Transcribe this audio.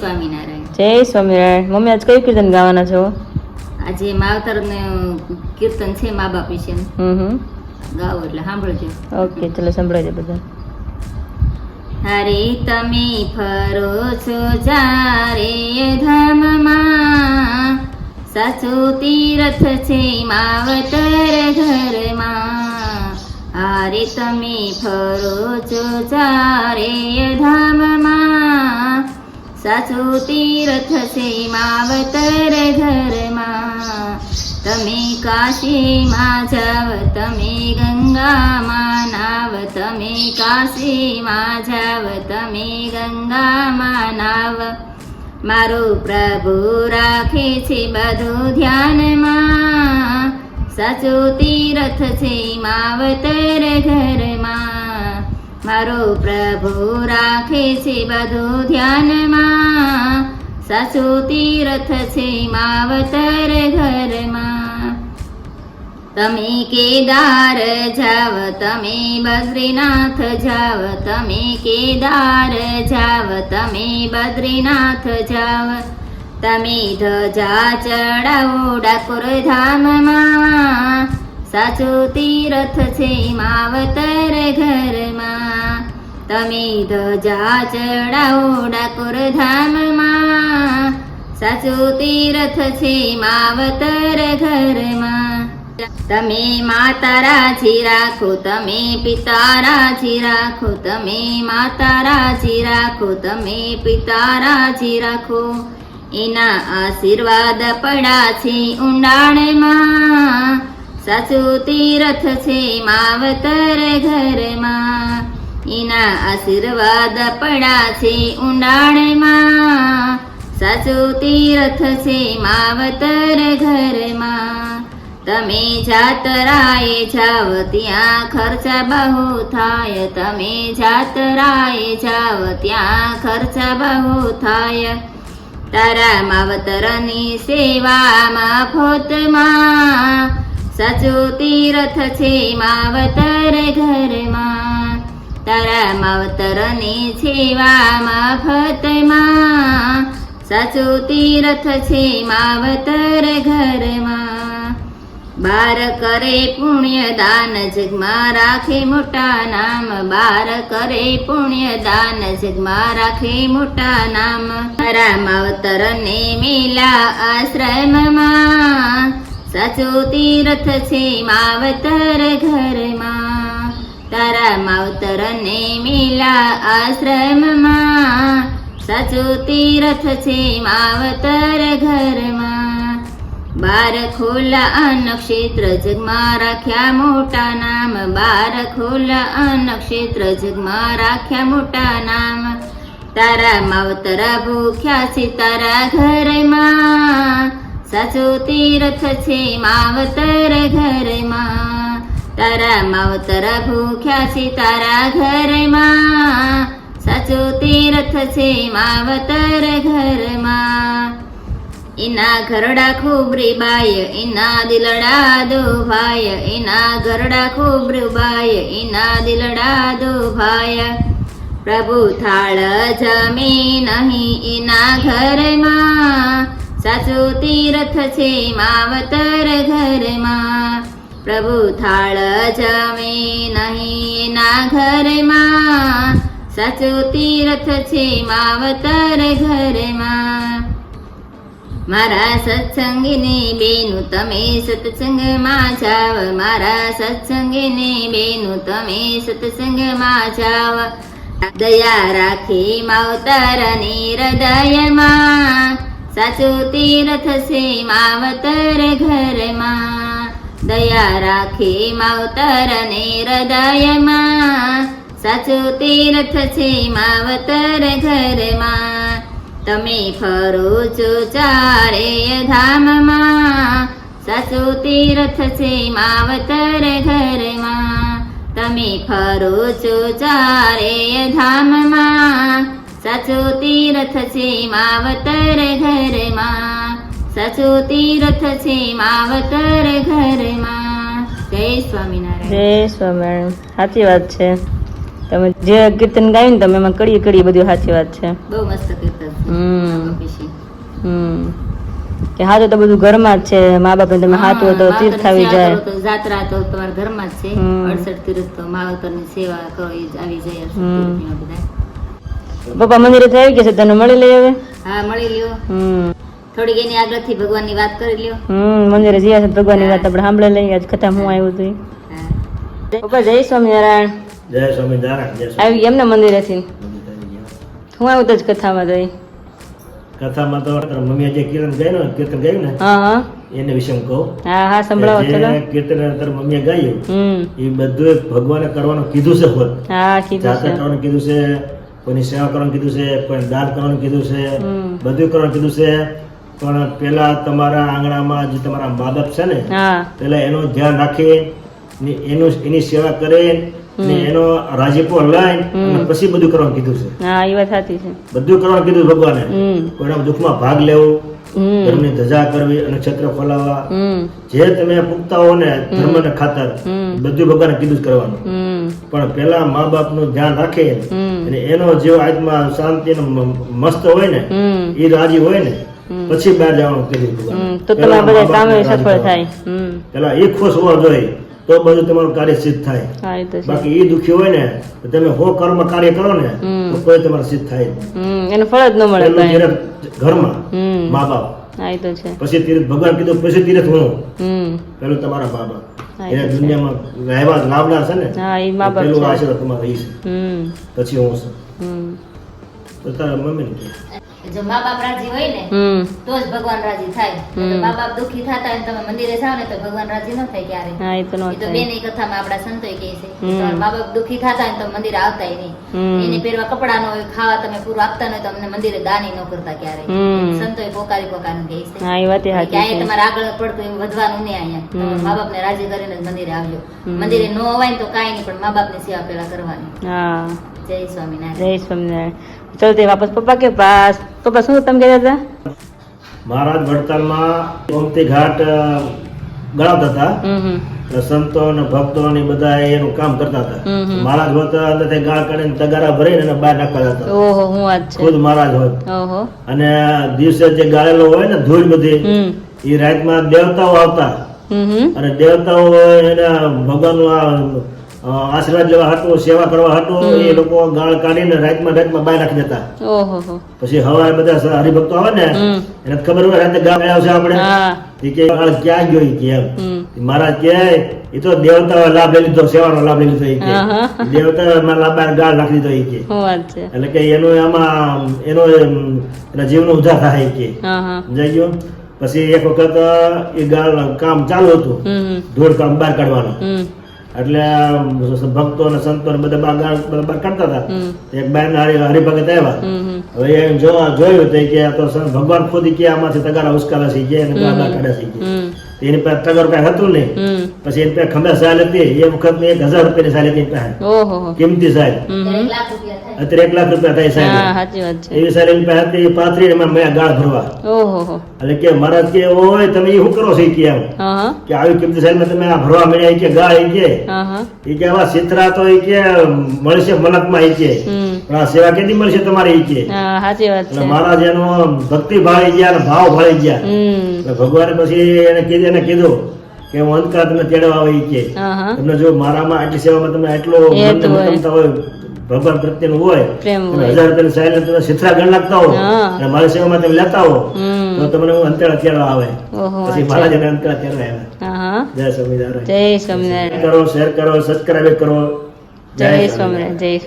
સ્વામિનારાયણ. જય સ્વામિનારાયણ. મમ્મી આજ કયું કીર્તન ગાવાના છો? આજે માવતર ને કીર્તન છે મા બાપ વિશે ગાઓ એટલે સાંભળજો. ઓકે ચલો સંભળાજો બધા. હરે તમે ફરો છો જારે ધામમાં? સાચો તીર્થ છે માવતર ઘરમાં. હારે તમે ફરો છો ચારે ધામમાં? સાચું તીર્થ છે માવતર ઘરમાં તમે કાશીમાં જાવ તમે ગંગામાં નાવ તમે કાશીમાં જાવ તમે ગંગામાં નાવ મારું પ્રભુ રાખે છે બધું ધ્યાનમાં સાચું તીર્થ છે માવતર ઘરમાં મારો પ્રભુ રાખે છે બધું ધ્યાનમાં સાચું તીર્થ છે માવતર ઘરમાં. તમે કેદાર જાવ, તમે બદ્રીનાથ જાવ, તમે કેદાર જાવ, તમે બદ્રીનાથ જાવ. તમે ધજા ચડાવો ડાકોર ધામમાં. સાચું તીર્થ છે માવતર ઘરમાં. તમે ધજા ચડાવો ડાકોર ધામમાં. સાચું તીરથ છે માવતર ઘરમાં. તમે માતા રાજી રાખો, તમે પિતા રાજી રાખો, તમે માતા રાજી રાખો, તમે પિતા રાજી રાખો. એના આશીર્વાદ પડા છે ઊંડાણમાં. સાચું તીરથ છે માવતર ઘરમાં. એના આશીર્વાદ પડા છે ઊંડાણમાં. સાચો તીરથ છે માવતર ઘરમાં. તમે જાતરાએ જાવ, ત્યાં ખર્ચા બહુ થાય. તમે જાતરાએ જાવ, ત્યાં ખર્ચા બહુ થાય. તારા માવતરની સેવામાં ફોતમાં. સાચો તીર્થ છે માવતર ઘરમાં. તારા માવતરની સેવામાં ફતમાં સાચું તીરથ છે માવતર ઘરમાં. બાર કરે પુણ્ય દાન, જગમાં રાખે મોટા નામ. બાર કરે પુણ્ય દાન, જગમાં રાખે મોટા નામ. તારા માવતર ને મેલા આશ્રમમાં. સાચું તીરથ છે માવતર ઘરમાં. તારા માવતર ને મેલા આશ્રમમાં. સાચું તીરથ છે માવતર ઘરમાં. બાર ખોલા અનક્ષેત્ર જગમાં રાખ્યા મોટા નામ. બાર ખોલા અનક્ષેત્ર જગમાં રાખ્યા મોટા નામ. તારા માવતર ભૂખ્યા છે તારા ઘરમાં. સાચું તીરથ છે માવતર ઘરમાં. તારા માવતરા ભૂખ્યા છે તારા ઘરમાં. સાચો તીરથ છે માવતર ઘરમાં. એના ઘરડા ખોબરી બાય, એના દિલડા દો ભાય એના ઘરડા ખોબરી બાય, એના દિલડા દો ભાય પ્રભુ થાળ જમે નહીં એના ઘરમાં. સાચો તીરથ છે માવતર ઘરમાં. પ્રભુ થાળ જમે નહીં ના ઘરમાં. સાચો તીર્થ છે માવતર ઘરમાં. મારા સત્સંગને બેનું તમે સત્સંગમાં જાવ. મારા સત્સંગીની બેનું તમે સત્સંગમાં જાવ. દયા રાખી માવતરની હૃદયમાં. સાચું તીર્થ છે માવતર ઘરમાં. દયા રાખી માવતરને હૃદયમાં. સાચું તીર્થ છે માવતર ઘરમાં. તમે ફરો છો ચારે ધામમાં. સાચું તીર્થ છે માવતર ઘરમાં. તમે ફરો છો ચારે ધામમાં. સાચું તીર્થ છે માવતર ઘરમાં. સાચું તીર્થ છે માવતર ઘરમાં. જય સ્વામિનારાયણ. જય સ્વામિનારાયણ. સાચી વાત છે. તમે જે કીર્તન ગાયું ને તમે એમાં કડી કડી બધું સાચી વાત છે. બહુ મસ્ત કીર્તન હમ. હમ. કે હાજો તો બધું ઘરમાં જ છે. મા બાપ તમે હાથું તો તીર્થ આવી જાય. જાત્રા તો તમારા ઘરમાં જ છે. અડસઠ તીર્થ તો માવતરની સેવા કરો એ જ આવી જાય હમ. બધા પપ્પા મંદિરે થઈ ગયા છે? તને મળી લઈ હવે? હા મળી લ્યો. હમ. થોડીક એની આગળથી ભગવાનની વાત કરી લ્યો. હમ મંદિરે જ્યાં છે ભગવાનની વાત આપણે સાંભળે લઈએ. આજ કથા હું આવ્યું હતું હા. પપ્પા જય સ્વામિનારાયણ. જય સ્વામિનારાયણ આવી એમને મંદિરેથી. હું આવ્યું તો જ કથામાં જઈ કથામાં તો મમ્મી જે કીર્તન ગાયું ને કીર્તન ગાયું ને હા હા. એને વિશે હું કહું. હા હા સંભળાવો ચલો. કીર્તન તારા મમ્મીએ ગાયું એ બધું ભગવાને કરવાનું કીધું છે ખુદ હા કીધું છે. કરવાનું કીધું છે કોઈની સેવા કરવાનું કીધું છે કોઈ દાન કરવાનું કીધું છે બધું કરવાનું કીધું છે. પણ પેલા તમારા આંગણામાં જે તમારા મા બાપ છે ને પેલા એનું ધ્યાન રાખે ને એનું એની સેવા કરે ને એનો રાજીપો અને પછી બધું કરવાનું કીધું છે. હા એ વાત સાચી છે. બધું કરવાનું કીધું ભગવાને. કોઈના દુઃખમાં ભાગ લેવો ધર્મની ધજા કરવી અને છત્ર ખોલાવવા. જે તમે પૂગતા હો ને ધર્મને ખાતર બધું ભગવાને કીધું જ કરવાનું. પણ પેલા મા બાપનું ધ્યાન રાખે અને એનો જેવો આત્મા શાંતિ મસ્ત હોય ને એ રાજી હોય ને. પછી બહાર જવાનું ભગવાને. તો તમારા બધા કામે સફળ થાય. પેલા એ ખુશ હોવા જોઈએ તો બધું તમારું કાર્ય સિદ્ધ થાય. બાકી એ દુખી હોય ને તો તમે હો કર્મ કાર્ય કરો ને તો કોઈ તમારે સિદ્ધ થાય એનું ફળ જ ન મળે ઘરમાં મા બાપ પછી તીર્થ ભગવાન કીધું પછી તીરથ હું? પેલું તમારા બાપ એને દુનિયામાં રહેવા લાવનાર છે ને પેલું આશીર્વાદ તમારે પછી હું છું. તો તારા મમ્મી ને જો મા બાપ રાજી હોય ને તો જ ભગવાન રાજી થાય. મા બાપ દુખી થતા હોય તમે મંદિરે જાવ ને તો ભગવાન રાજી ન થાય ક્યારે. હા એ તો ન એ તો બેની કથામાં આપણા સંતો કહે છે. મા બાપ દુખી થતા હોય તો મંદિરે આવતા નહીં. એને પહેરવા કપડા ન હોય ખાવા તમે પૂરું આપતા ન હોય તો અમને મંદિરે દાની ન કરતા ક્યારે. સંતો સંતોય પોકારી પોકારી કહે છે. હા એ વાત એ સાચી છે. તમારે આગળ પડતું એમ વધવાનું નહીં અહીંયા. મા બાપને રાજી કરીને જ મંદિરે આવજો. મંદિરે ન અવાય ને તો કાઈ નહીં પણ મા બાપની સેવા પેલા કરવાની. હા. જય સ્વામિનારાયણ. જય સ્વામિનારાયણ. ચલો તે વાપસ પપ્પા કે પાસ? પપ્પા શું તમે કહેતા હતા? મહારાજ વડતાલમાં ગોમતી ઘાટ ગળાવતા હતા. સંતો અને ભક્તો અને બધા એનું કામ કરતા હતા. મહારાજ હોત અંદરથી ગાળ કાઢીને તગારા ભરીને અને બહાર નાખવા હતા. ઓહો હું વાત છે. ખુદ મહારાજ હોત ઓહો. અને દિવસે જે ગાળેલો હોય ને ધૂળ બધી એ રાતમાં દેવતાઓ આવતા. અને દેવતાઓ એના ભગવાન આશીર્વાદ લેવા હતો સેવા કરવા હતો એ લોકો ગાળ કાઢીને રાતમાં રાતમાં બહાર રાખી દેતા. ઓહો પછી હવા બધા હરિભક્તો આવે ને એને ખબર હોય રાતે ગામ આવશે આપણે. કે ગાળ ક્યાં ગયો ઈ કે એમ. મહારાજ કે એ તો દેવતા લાભ લઈ લીધો સેવાનો લાભ લઈ લીધો કે. દેવતા માં લાભ ગાળ રાખી દીધો ઈ કે. એટલે કે એનો આમાં એનો એમ, એના જીવનો ઉદ્ધાર થાય કે. જઈ ગયો? પછી એક વખત એ ગાળ કામ ચાલુ હતું. ધૂળ કામ બહાર કાઢવાનું. એટલે ભક્તો અને સંતો બધા કાઢતા હતા. એક બેન હરિભગત આવ્યા. હવે એમ જોવા જોયું તો કે તો ભગવાન ખુદ કે આમાંથી તગારા ઉસકારા શીખે અને બહાર બહાર કાઢ્યા છે ઈ કે હમ એની પાસે તગર કઈ હતું નહીં. પછી એની પાસે ખમે સાલ હતી. એ વખત એક હજાર રૂપિયાની સાલ હતી પાસે. કિંમતી સાલ. અત્યારે એક લાખ રૂપિયા થાય સાહેબ. સાચી વાત છે. એવી સારી રૂપિયા હતી એ પાથરી એમાં મેં ગાળ ભરવા. ઓહો એટલે કે મારા કે ઓય તમે એ શું કરો છો? કે એમ. કે આવી કિંમતી સાહેબ? તમે આ ભરવા મળ્યા કે ગાળ કે હા કે આવા સિતરા તો એ કે મળશે મલકમાં એ કે પણ આ સેવા કેટલી મળશે તમારે એ કે સાચી વાત એટલે છે મહારાજ એનો ભક્તિ ભાળી ગયા અને ભાવ ભાળી ગયા. ભગવાન ભગવાને પછી એને કીધું એને કીધું કે હું અંધકાર તમને તેડવા આવે કે. તમને જો મારામાં આટલી સેવામાં તમે આટલો એ હોય. ભગવાન પ્રત્યેનું હોય હજાર રૂપિયાની સાયલે તમે સિથરા ગણ લાગતા હો. અને મારી સેવામાં તમે લેતા હો તો તમને હું અંતેડા તેડવા આવે. પછી મારા જેને અંતેડા તેડવા હા જય સ્વામિનારાયણ. જય સ્વામિનારાયણ. કરો શેર કરો સબસ્ક્રાઇબ કરો. જય સ્વામિનારાયણ જય